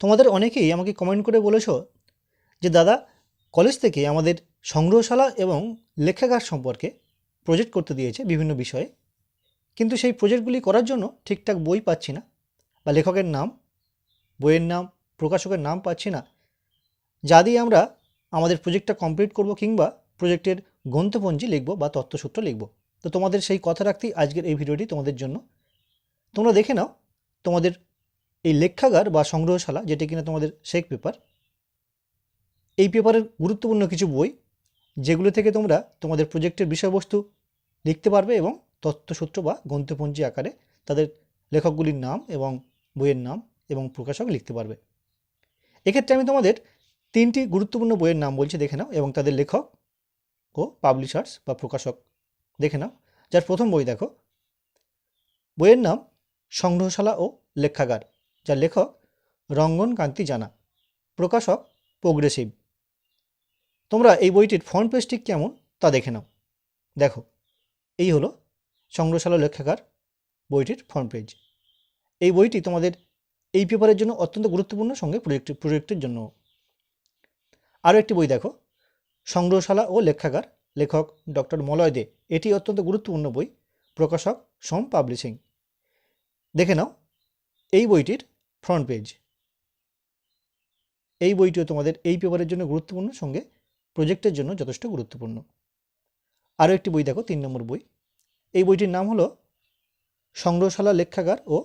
তোমাদের অনেকেই আমাকে কমেন্ট করে বলেছ যে, দাদা কলেজ থেকে আমাদের সংগ্রহশালা এবং লেখাগার সম্পর্কে প্রজেক্ট করতে দিয়েছে বিভিন্ন বিষয়ে। কিন্তু সেই প্রজেক্টগুলি করার জন্য ঠিকঠাক বই পাচ্ছি না বা লেখকের নাম, বইয়ের নাম, প্রকাশকের নাম পাচ্ছি না। যা দিয়ে আমরা আমাদের প্রজেক্টটা কমপ্লিট করব কিংবা প্রজেক্টের গ্রন্থপঞ্জি লিখব বা তথ্যসূত্র লিখব। তো তোমাদের সেই কথা রাখতেই আজকের এই ভিডিওটি তোমাদের জন্য। তোমরা দেখে নাও তোমাদের এই লেখাগার বা সংগ্রহশালা, যেটি কিনা তোমাদের শেখ পেপার, এই পেপারের গুরুত্বপূর্ণ কিছু বই, যেগুলো থেকে তোমরা তোমাদের প্রজেক্টের বিষয়বস্তু লিখতে পারবে এবং তথ্যসূত্র বা গ্রন্থপঞ্জি আকারে তাদের লেখকগুলির নাম এবং বইয়ের নাম এবং প্রকাশক লিখতে পারবে। এক্ষেত্রে আমি তোমাদের তিনটি গুরুত্বপূর্ণ বইয়ের নাম বলছি, দেখে নাও, এবং তাদের লেখক ও পাবলিশার্স বা প্রকাশক দেখে নাও। যার প্রথম বই দেখো, বইয়ের নাম সংগ্রহশালা ও লেখাগার। যার লেখক রঙ্গন কান্তি জানা। প্রকাশক প্রোগ্রেসিভ। তোমরা এই বইটির ফ্রন্ট পেজটি কেমন তা দেখে নাও। দেখো, এই হলো সংগ্রহশালা লেখাকার বইটির ফ্রন্ট পেজ। এই বইটি তোমাদের এই পেপারের জন্য অত্যন্ত গুরুত্বপূর্ণ, সঙ্গে প্রজেক্ট প্রজেক্টের জন্য আরও একটি বই দেখো, সংগ্রহশালা ও লেখাগার লেখক ডক্টর মলয় দে। এটি অত্যন্ত গুরুত্বপূর্ণ বই, প্রকাশক সোম পাবলিশিং। দেখে নাও, এই বইটির ফ্রন্ট পেজ এই বইটিও তোমাদের এই পেপারের জন্য গুরুত্বপূর্ণ, সঙ্গে প্রজেক্টের জন্য যথেষ্ট গুরুত্বপূর্ণ। আরও একটি বই দেখো, তিন নম্বর বই। এই বইটির নাম হলো সংগ্রহশালা, লেখাগার ও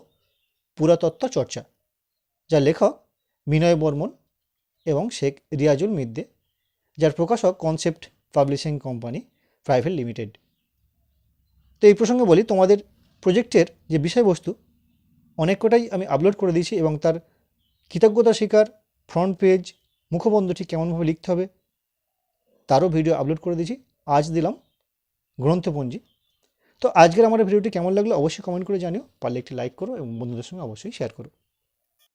পুরাতত্ত্ব চর্চা যার লেখক বিনয় বর্মন এবং শেখ রিয়াজুল মিদ্দে, যার প্রকাশক concept publishing company private limited. তো এই প্রসঙ্গে বলি, তোমাদের প্রজেক্টের যে বিষয়বস্তু অনেক কটাই আমি আপলোড করে দিয়েছি এবং তার কৃতজ্ঞতা শিকার ফ্রন্ট পেজ মুখবন্ধটি কেমনভাবে লিখতে হবে, তারও ভিডিও আপলোড করে দিয়েছি। আজ দিলাম গ্রন্থপঞ্জি। তো আজকের আমার ভিডিওটি কেমন লাগল অবশ্যই কমেন্ট করে জানিও, পারলে একটি লাইক করো এবং বন্ধুদের সঙ্গে অবশ্যই শেয়ার করো।